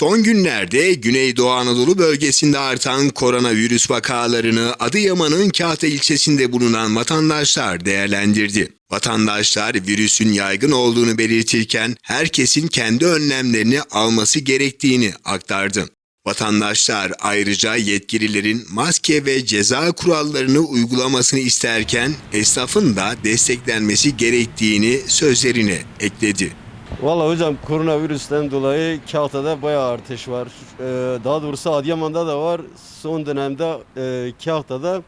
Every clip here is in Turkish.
Son günlerde Güneydoğu Anadolu bölgesinde artan koronavirüs vakalarını Adıyaman'ın Kahta ilçesinde bulunan vatandaşlar değerlendirdi. Vatandaşlar virüsün yaygın olduğunu belirtirken herkesin kendi önlemlerini alması gerektiğini aktardı. Vatandaşlar ayrıca yetkililerin maske ve ceza kurallarını uygulamasını isterken esnafın da desteklenmesi gerektiğini sözlerine ekledi. Valla hocam koronavirüsten dolayı Kahta'da bayağı artış var. Ee, daha doğrusu Adıyaman'da da var. Son dönemde e, Kahta'da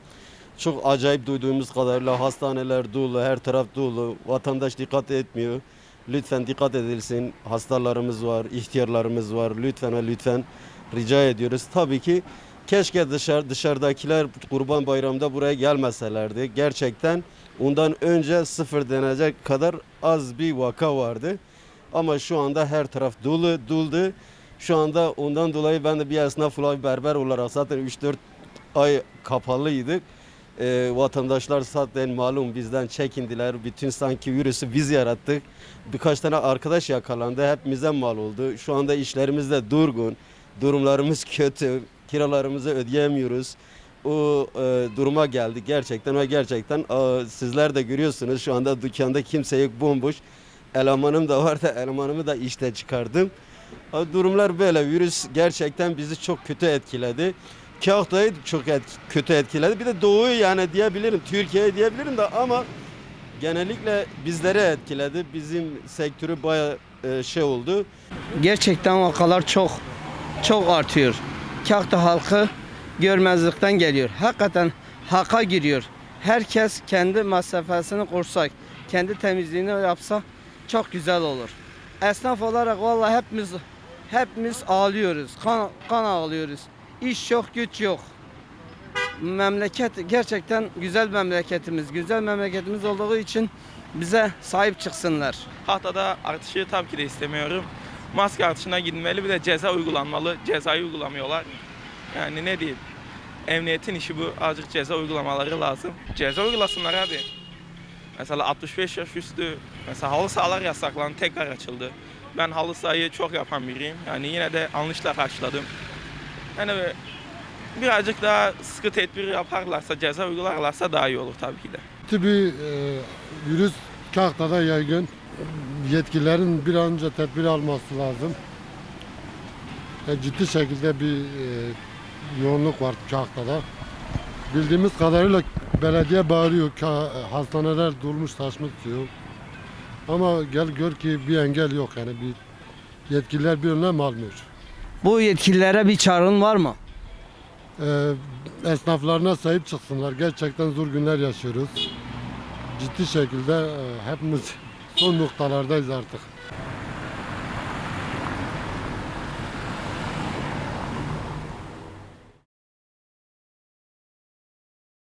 çok acayip duyduğumuz kadarıyla hastaneler dolu, her taraf dolu. Vatandaş dikkat etmiyor. Lütfen dikkat edilsin. Hastalarımız var, ihtiyarlarımız var. Lütfen ve lütfen rica ediyoruz. Tabii ki keşke dışarı, dışarıdakiler Kurban Bayramı'nda buraya gelmeselerdi. Gerçekten ondan önce sıfır denecek kadar az bir vaka vardı. Ama şu anda her taraf dolu, doldu. Şu anda ondan dolayı ben de bir esnaf olarak berber olarak zaten 3-4 ay kapalıydık. Ee, vatandaşlar zaten malum bizden çekindiler. Bütün sanki virüsü biz yarattık. Birkaç tane arkadaş yakalandı. Hepimize mal oldu. Şu anda işlerimiz de durgun. Durumlarımız kötü. Kiralarımızı ödeyemiyoruz. O e, duruma geldik gerçekten ve gerçekten e, sizler de görüyorsunuz şu anda dükkanda kimse yok bomboş. Elemanım da var da elemanımı da işte çıkardım. Durumlar böyle. Virüs gerçekten bizi çok kötü etkiledi. Kahta'yı çok et- kötü etkiledi. Bir de Doğu'yu yani diyebilirim. Türkiye'yi diyebilirim de ama genellikle bizlere etkiledi. Bizim sektörü baya şey oldu. Gerçekten vakalar çok çok artıyor. Kahta halkı görmezlikten geliyor. Hakikaten haka giriyor. Herkes kendi mesafesini korsak, kendi temizliğini yapsa çok güzel olur. Esnaf olarak vallahi hepimiz hepimiz ağlıyoruz. Kan, kan ağlıyoruz. İş yok, güç yok. Memleket gerçekten güzel memleketimiz. Güzel memleketimiz olduğu için bize sahip çıksınlar. Haftada artışı tabii ki de istemiyorum. Maske artışına gidilmeli bir de ceza uygulanmalı. Cezayı uygulamıyorlar. Yani ne diyeyim? Emniyetin işi bu. Azıcık ceza uygulamaları lazım. Ceza uygulasınlar abi. Mesela 65 yaş üstü mesela halı sahalar yasaklandı tekrar açıldı. Ben halı sahayı çok yapan biriyim. Yani yine de anlayışla karşıladım. Yani birazcık daha sıkı tedbir yaparlarsa, ceza uygularlarsa daha iyi olur tabii ki de. Bir e, virüs Kahta'da yaygın. Yetkililerin bir an önce tedbir alması lazım. E, ciddi şekilde bir e, yoğunluk var Kahta'da. Bildiğimiz kadarıyla belediye bağırıyor, ka- hastaneler dolmuş taşmış diyor. Ama gel gör ki bir engel yok yani bir yetkililer bir önlem almıyor. Bu yetkililere bir çağrın var mı? E, esnaflarına sahip çıksınlar. Gerçekten zor günler yaşıyoruz. Ciddi şekilde e, hepimiz son noktalardayız artık.